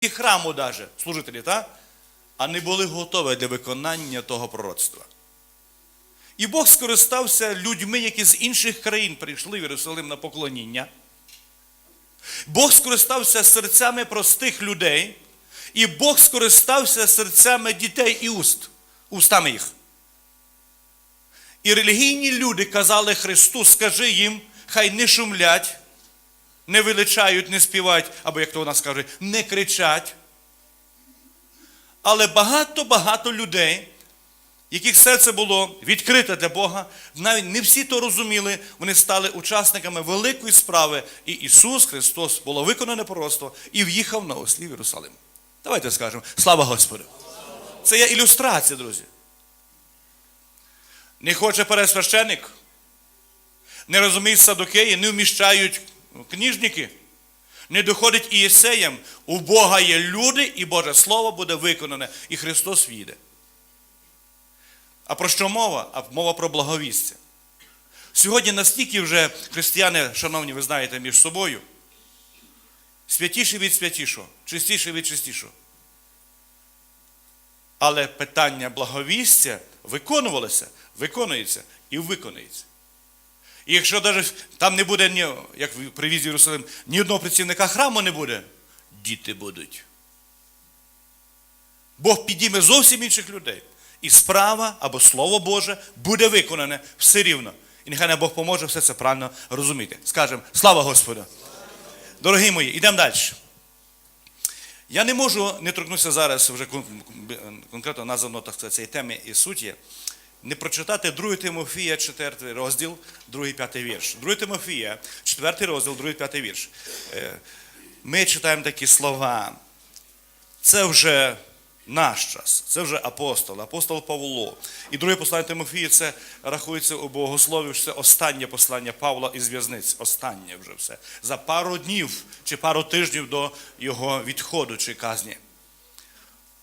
і храму даже, служителі, так? а не були готові для виконання того пророцтва. І Бог скористався людьми, які з інших країн прийшли в Єрусалим на поклоніння. Бог скористався серцями простих людей, і Бог скористався серцями дітей і уст, устами їх. І релігійні люди казали Христу, скажи їм, хай не шумлять, не величають, не співають, або як то вона скаже, не кричать. Але багато-багато людей, яких серце було відкрите для Бога, навіть не всі то розуміли, вони стали учасниками великої справи. І Ісус Христос було виконане пророцтво і в'їхав на ослі в Єрусалим. Давайте скажемо, слава Господу! Це є ілюстрація, друзі. Не хоче пересвященик, не розуміють садокеї, не вміщають книжники, не доходить і. У Бога є люди, і Боже Слово буде виконане, і Христос війде. А про що мова? А мова про благовістя. Сьогодні настільки вже християни, шановні, ви знаєте, між собою, святіші від святішого, чистіші від чистішого. Але питання благовістя виконувалося, виконується і виконується. І якщо навіть там не буде, ні, як привіз Єрусалим, ні одного працівника храму не буде, діти будуть. Бог підійме зовсім інших людей. І справа або Слово Боже буде виконане все рівно. І нехай нам Бог поможе все це правильно розуміти. Скажемо, слава Господу! Дорогі мої, йдемо далі. Я не можу не торкнутися зараз вже конкретно названо так сказати, цієї теми і суті, не прочитати 2 Тимофія, 4 розділ, 2-5 вірш. 2 Тимофія, 4 розділ, 2-5 вірш. Е, Ми читаємо такі слова. Це вже наш час, це вже апостол, апостол Павло. І друге послання Тимофія це рахується у богослові, що це останнє послання Павла із в'язниць. Останнє вже все. За пару днів чи пару тижнів до його відходу чи казні.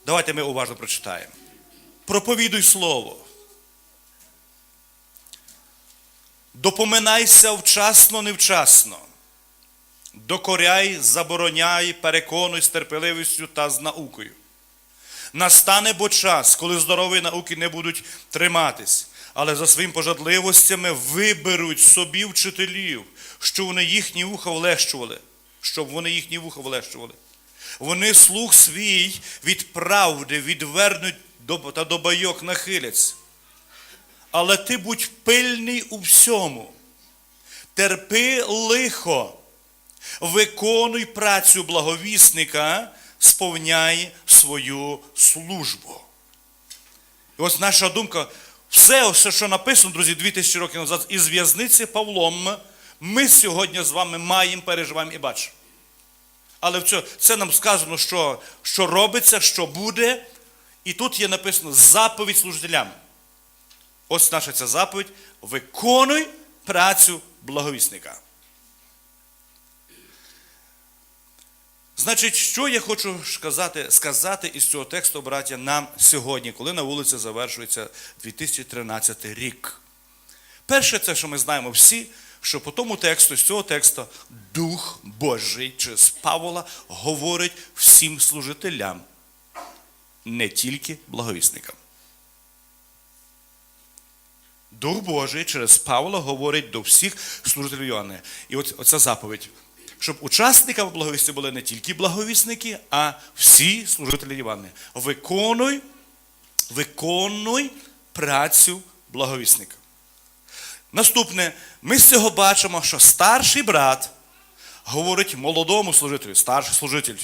Давайте ми уважно прочитаємо. Проповідуй слово. Допоминайся вчасно, невчасно. Докоряй, забороняй, переконуй з терпеливістю та з наукою. Настане бо час, коли здорові науки не будуть триматись, але за своїм пожадливостями виберуть собі вчителів, що вони їхні вуха влещували, щоб вони їхні вуха влещували. Вони слух свій від правди відвернуть та до байок нахиляться. Але ти будь пильний у всьому, терпи лихо, виконуй працю благовісника, сповняй свою службу. І ось наша думка, все, все, що написано, друзі, 2000 років назад, із в'язниці Павлом, ми сьогодні з вами маємо, переживаємо і бачимо. Але це нам сказано, що, що робиться, що буде. І тут є написано заповідь служителям. Ось наша ця заповідь. Виконуй працю благовісника. Значить, що я хочу сказати, сказати із цього тексту, браття, нам сьогодні, коли на вулиці завершується 2013 рік. Перше, це, що ми знаємо всі, що по тому тексту, з цього тексту, Дух Божий через Павла говорить всім служителям, не тільки благовісникам. Дух Божий через Павла говорить до всіх служителів Йоанна. І от оця заповідь, щоб учасниками благовістя були не тільки благовісники, а всі служителі Івани. Виконуй, виконуй працю благовісника. Наступне, ми з цього бачимо, що старший брат говорить молодому служителю, старший служитель,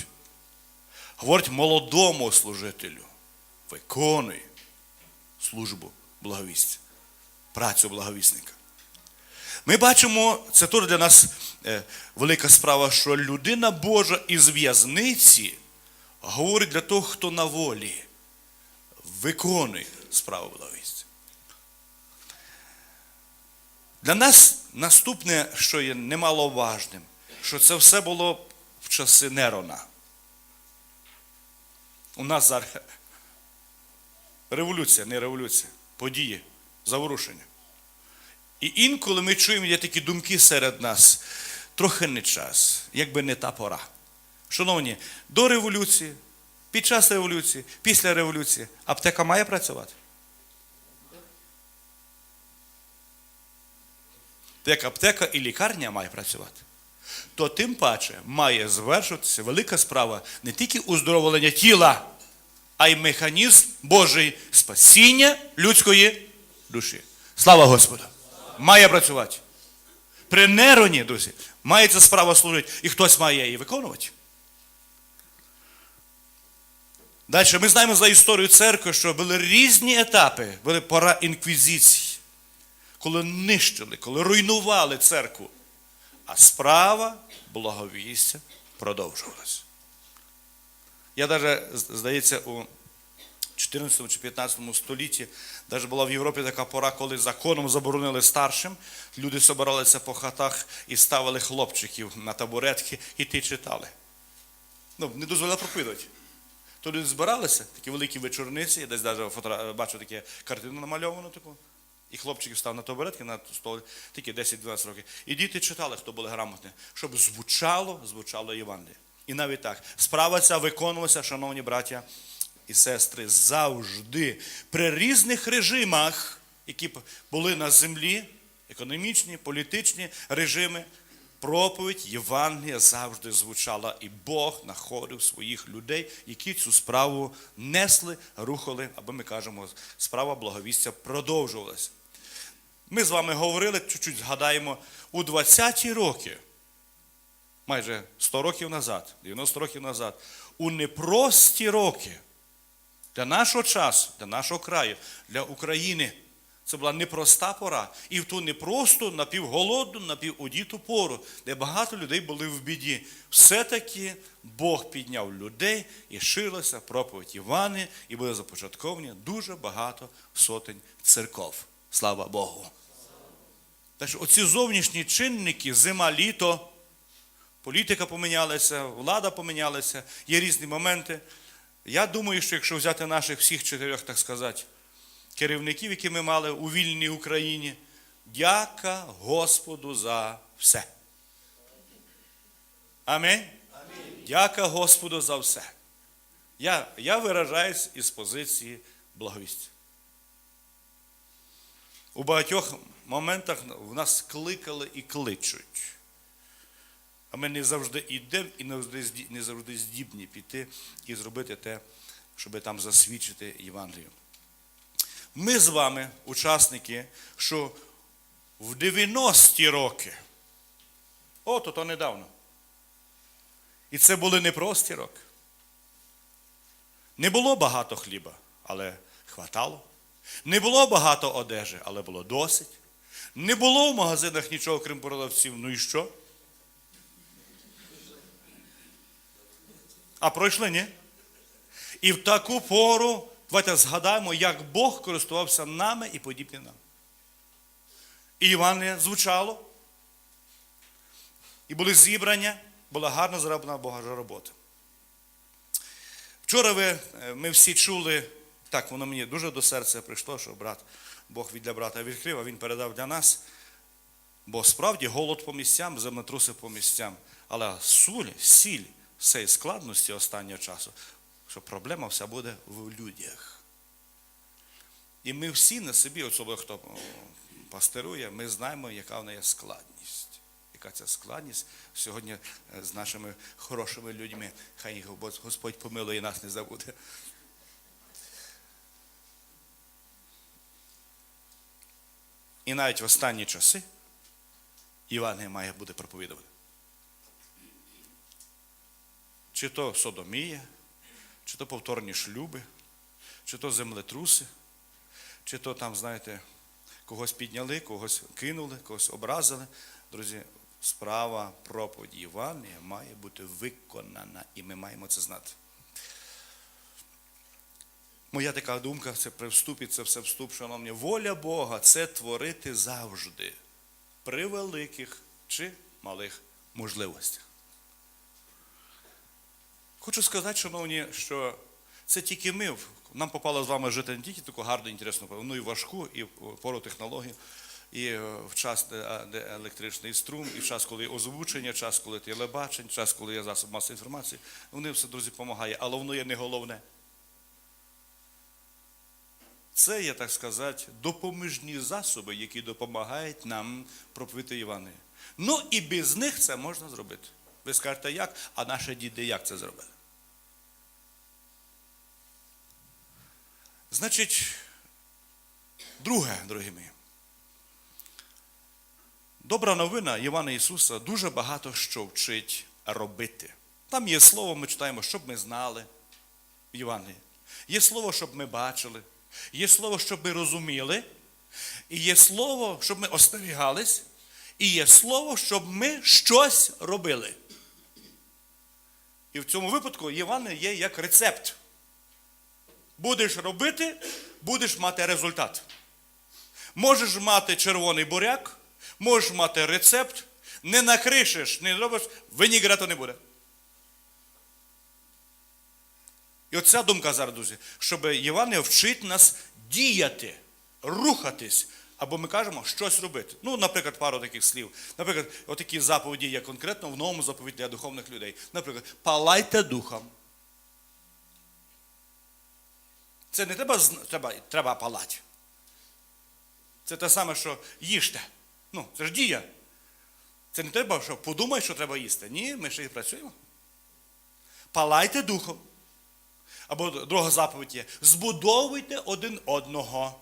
говорить молодому служителю, виконуй службу благовістя, працю благовісника. Ми бачимо, це теж для нас е, велика справа, що людина Божа із в'язниці говорить для того, хто на волі, виконує справу благовістя. Для нас наступне, що є немаловажним, що це все було в часи Нерона. У нас зараз революція, не революція, події, заворушення. І інколи ми чуємо, є такі думки серед нас, трохи не час, якби не та пора. Шановні, до революції, під час революції, після революції аптека має працювати? Як аптека і лікарня має працювати, то тим паче має звершуватися велика справа не тільки уздоровлення тіла, а й механізм Божий спасіння людської душі. Слава Господу! Має працювати. При нероні, друзі, має ця справа служити, і хтось має її виконувати. Далі ми знаємо за історію церкви, що були різні етапи, були пора інквізиції, коли нищили, коли руйнували церкву. А справа благовістя продовжувалася. Я навіть, здається, у 14 чи 15 столітті навіть була в Європі така пора, коли законом заборонили старшим, люди збиралися по хатах і ставили хлопчиків на табуретки, і ті читали. Ну, не дозволяли проповідувати. То люди збиралися, такі великі вечорниці, я десь навіть фотогра... бачу таку картину намальовану таку. І хлопчик став на табуретки на столі, тільки 10-12 років. І діти читали, хто були грамотні, щоб звучало, звучало Євангеліє. І навіть так, справа ця виконувалася, шановні браття і сестри, завжди при різних режимах, які були на землі, економічні, політичні режими, проповідь Євангелія завжди звучала, і Бог знаходив своїх людей, які цю справу несли, рухали, або ми кажемо, справа благовістя продовжувалася. Ми з вами говорили, чуть-чуть згадаємо, у 20-ті роки, майже 100 років назад, 90 років назад, у непрості роки для нашого часу, для нашого краю, для України. Це була непроста пора. І в ту непросту, напівголодну, напіводіту пору, де багато людей були в біді. Все-таки Бог підняв людей і ширилася проповідь Івани, і були започатковані дуже багато сотень церков. Слава Богу. Так оці зовнішні чинники, зима, літо, політика помінялася, влада помінялася, є різні моменти. Я думаю, що якщо взяти наших всіх чотирьох, так сказати, керівників, які ми мали у вільній Україні, дяка Господу за все. Амінь. Дяка Господу за все. Я, я виражаюсь із позиції благовістя. У багатьох моментах в нас кликали і кличуть. А ми не завжди йдемо і не завжди, здібні піти і зробити те, щоб там засвідчити Євангелію. Ми з вами, учасники, що в 90-ті роки, от то недавно. І це були непрості роки. Не було багато хліба, але хватало. Не було багато одежі, але було досить. Не було в магазинах нічого, крім продавців. Ну і що? А пройшли, ні? І в таку пору, давайте згадаємо, як Бог користувався нами і подібні нам. І Івангелія звучало, і були зібрання, була гарно зроблена Божа робота. Вчора ви, е, ми всі чули, так, воно мені дуже до серця прийшло, що брат, Бог для брата відкрив, а він передав для нас. Бо справді голод по місцям, землетруси по місцям. Але суль, сіль цієї складності останнього часу, що проблема вся буде в людях. І ми всі на собі, особливо хто о, пасторує, ми знаємо, яка в неї складність. Яка ця складність сьогодні е, з нашими хорошими людьми. Хай їх Господь помилує нас не забуде. І навіть в останні часи Івангелія має бути проповідувати. Чи то содомія, чи то повторні шлюби, чи то землетруси, чи то там, знаєте, когось підняли, когось кинули, когось образили. Друзі, справа проповіді Івангелія має бути виконана, і ми маємо це знати. Моя така думка, це при вступі, це все вступ, шановні. Воля Бога це творити завжди при великих чи малих можливостях. Хочу сказати, шановні, що це тільки ми. Нам попало з вами жити не тільки таку гарну, інтересну, ну і важку, і пору технологій. І е, в час, де електричний струм, і в час, коли озвучення, час, коли телебачення, час, коли є засоб масової інформації, вони все, друзі, допомагає, але воно є не головне. Це є, так сказати, допоміжні засоби, які допомагають нам проповідати Івани. Ну і без них це можна зробити. Ви скажете, як, а наші діди як це зробили? Значить, друге, дорогі мої. Добра новина Івана Ісуса дуже багато що вчить робити. Там є слово, ми читаємо, щоб ми знали Євангелії. Є слово, щоб ми бачили, є слово, щоб ми розуміли, і є слово, щоб ми остерігались, і є слово, щоб ми щось робили. І в цьому випадку Євангеліє є як рецепт. Будеш робити, будеш мати результат. Можеш мати червоний буряк, можеш мати рецепт, не накришеш, не зробиш, виніграта не буде. І оця думка зараз, друзі, щоб Євангелія вчить нас діяти, рухатись, або ми кажемо щось робити. Ну, наприклад, пару таких слів. Наприклад, отакі заповіді є конкретно в новому заповіді для духовних людей. Наприклад, палайте духом. Це не треба, треба, треба палати. Це те саме, що їжте. Ну, це ж дія. Це не треба, що подумай, що треба їсти. Ні, ми ще й працюємо. Палайте духом. Або друга заповідь є. Збудовуйте один одного.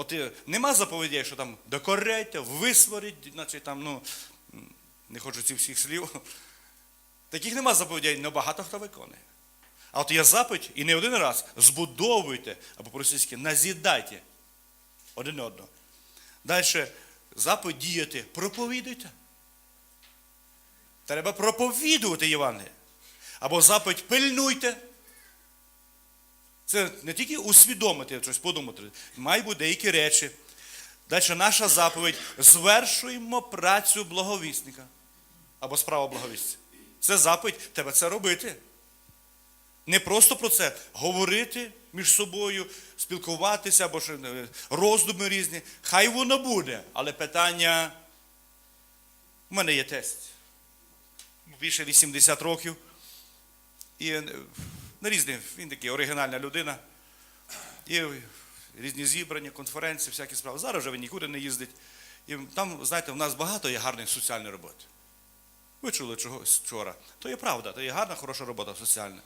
От нема заповідей, що там докоряйте, висваріть, значить там, ну, не хочу цих всіх слів. Таких нема заповідей, але багато хто виконує. А от є заповідь, і не один раз збудовуйте, або по-російськи назідайте один одного. Далі заповідь діяти, проповідуйте. Треба проповідувати Євангеліє. Або заповідь пильнуйте. Це не тільки усвідомити, щось подумати. Мають бути деякі речі. Далі наша заповідь звершуємо працю благовісника. Або справу благовісця. Це заповідь, треба це робити. Не просто про це говорити між собою, спілкуватися або е, роздуми різні. Хай воно буде, але питання. У мене є тест. Більше 80 років. І е, на різні, він такий оригінальна людина. І різні зібрання, конференції, всякі справи. Зараз вже він нікуди не їздить. І там, знаєте, в нас багато є гарних соціальних робот. Ви чули чогось вчора. То є правда, то є гарна, хороша робота соціальна.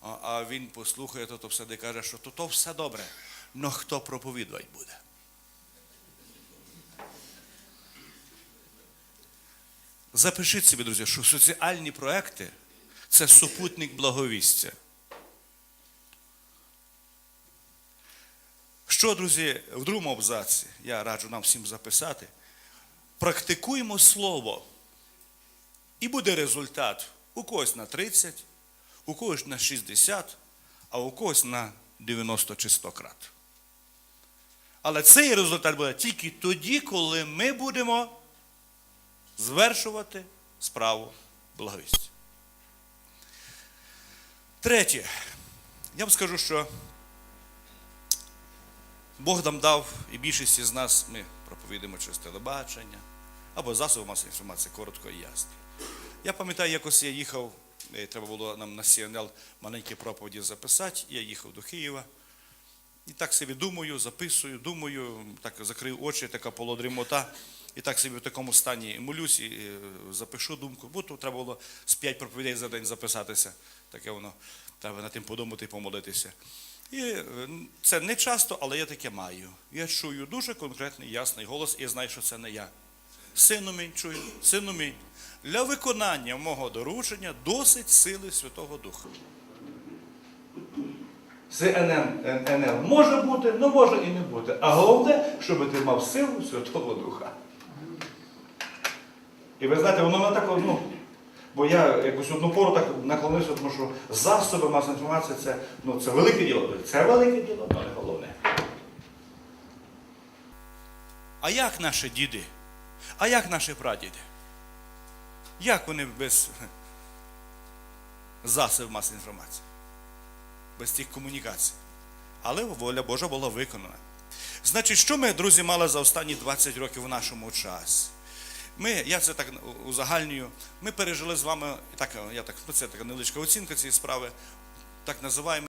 А, він послухає то, то все і каже, що то, то все добре. Но хто проповідувати буде? Запишіть собі, друзі, що соціальні проекти це супутник благовістя. Що, друзі, в другому абзаці, я раджу нам всім записати. Практикуємо слово. І буде результат у когось на 30, у когось на 60, а у когось на 90 чи 100 крат. Але цей результат буде тільки тоді, коли ми будемо звершувати справу благовістя. Третє. Я вам скажу, що Бог нам дав, і більшість з нас ми проповідуємо через телебачення або засоби масової інформації, коротко і ясно. Я пам'ятаю, якось я їхав, е, треба було нам на CNL маленькі проповіді записати, я їхав до Києва. І так собі думаю, записую, думаю, так закрив очі, така полудрімота, і так собі в такому стані молюсь і е, запишу думку, бо то треба було з п'ять проповідей за день записатися. Таке воно, треба над тим подумати і помолитися. І е, це не часто, але я таке маю. Я чую дуже конкретний, ясний голос, і знаю, що це не я. Сину мій чую, сину мій. Для виконання мого доручення досить сили Святого Духа. НЛ може бути, ну може і не бути. А головне, щоб ти мав силу Святого Духа. І ви знаєте, воно не так, ну, бо я якось одну пору так наклонився, тому що засоби масової інформації це, ну, це велике діло. Це велике діло, але головне. А як наші діди? А як наші прадіди? Як вони без засобів масової інформації? Без цих комунікацій? Але воля Божа була виконана. Значить, що ми, друзі, мали за останні 20 років в нашому часі? Ми, я це так узагальнюю, ми пережили з вами, так, я так, це така невеличка оцінка цієї справи, так називаємо